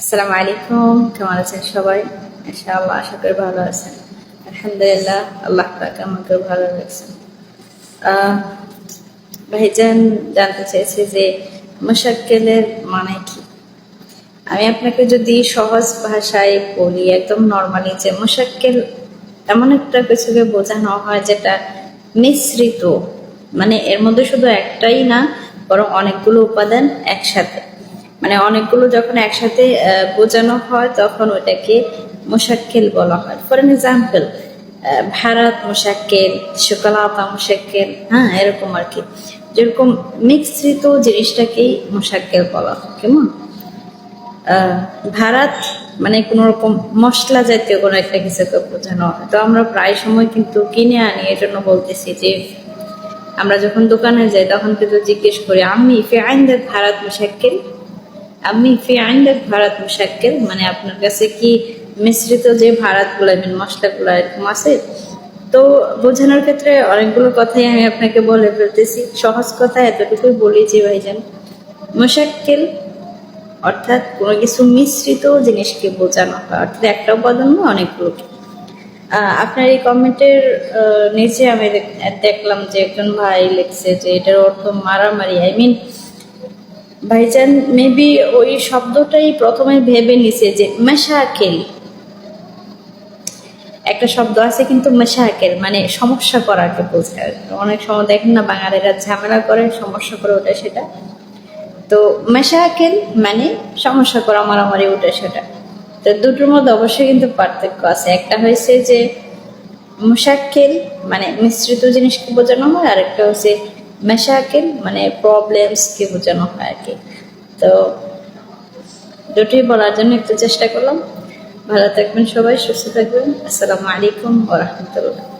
আসসালামু আলাইকুম। কেমন আছেন সবাই? ইনশাআল্লাহ আশা করি ভালো আছেন। আলহামদুলিল্লাহ, আল্লাহ আমাকে ভালো রাখছেন। ভাইজান, জানতে চেয়েছে যে মোশাক্কেলের মানে কি? আমি আপনাকে যদি সহজ ভাষায় বলি, একদম নর্মালি, যে মোশাক্কেল এমন একটা কিছুকে বোঝানো হয় যেটা মিশ্রিত মানে এর মধ্যে শুধু একটাই না, বরং অনেকগুলো উপাদান একসাথে। মানে অনেকগুলো যখন একসাথে বোঝানো হয়, তখন ওটাকে মোশাক্কেল বলা হয়। ফর এন এক্সাম্পল ভারত মোশাক্কেল শুকলাতা মোশাক্কেল হ্যাঁ এরকম আর কি। যেরকম মিশ্রিত জিনিসটাকেই মোশাক্কেল বলা হয়, কেমন? ভারাত মানে কোন রকম মশলা জাতীয় কোনো একটা কিছুকে বোঝানো হয়। তো আমরা প্রায় সময় কিন্তু কিনে আনি এর জন্য বলতেছি যে আমরা যখন দোকানে যাই, তখন কিন্তু জিজ্ঞেস করি, আমি ফি আইন্দাক ভারাত মুশাক্কিল? আমি ফি আইন্দাক ভারাত মুশাক্কিল মানে আপনার কাছে কি মিশ্রিত যে ভারাতগুলো মিন মশলাগুলো এরকম আছে? তো বোঝানোর ক্ষেত্রে অনেকগুলো কথাই আমি আপনাকে বলে ফেলতেছি। সহজ কথা এতটুকুই বলি যে ভাইজান। মুশাক্কিল অর্থাৎ কোনো কিছু মিশ্রিত জিনিসকে বোঝানো হয়। অর্থাৎ একটা উপাদান আহ, আপনার এই কমেন্টের নিচে আমি দেখলাম যে একজন ভাই লিখছে যে এটার অর্থ মারামারি। আই মিন ভাইজান মেবি ওই শব্দটাই প্রথমে ভেবে নিছে যে মেশাকেল একটা শব্দ আছে কিন্তু মেশাকেল মানে সমস্যা করাকে বোঝায়। অনেক সময় দেখেন না, বাঙালিরা ঝামেলা করে, সমস্যা করে ওটা সেটা। তো মেশাকেল মানে সমস্যা করা, মারামারি ওটা সেটা। তো দুটোর মধ্যে অবশ্যই কিন্তু পার্থক্য আছে। একটা হয়েছে যে মুশাক্কেল মানে মিশ্রিত জিনিসকে বোঝানো হয় আর একটা হচ্ছে মেশাকেল মানে প্রবলেমসকে বোঝানো হয় আর কি। তো দুটোই বলার জন্য একটু চেষ্টা করলাম। ভালো থাকবেন সবাই, সুস্থ থাকবেন। আসসালামু আলাইকুম ওরহমতুল্লাহ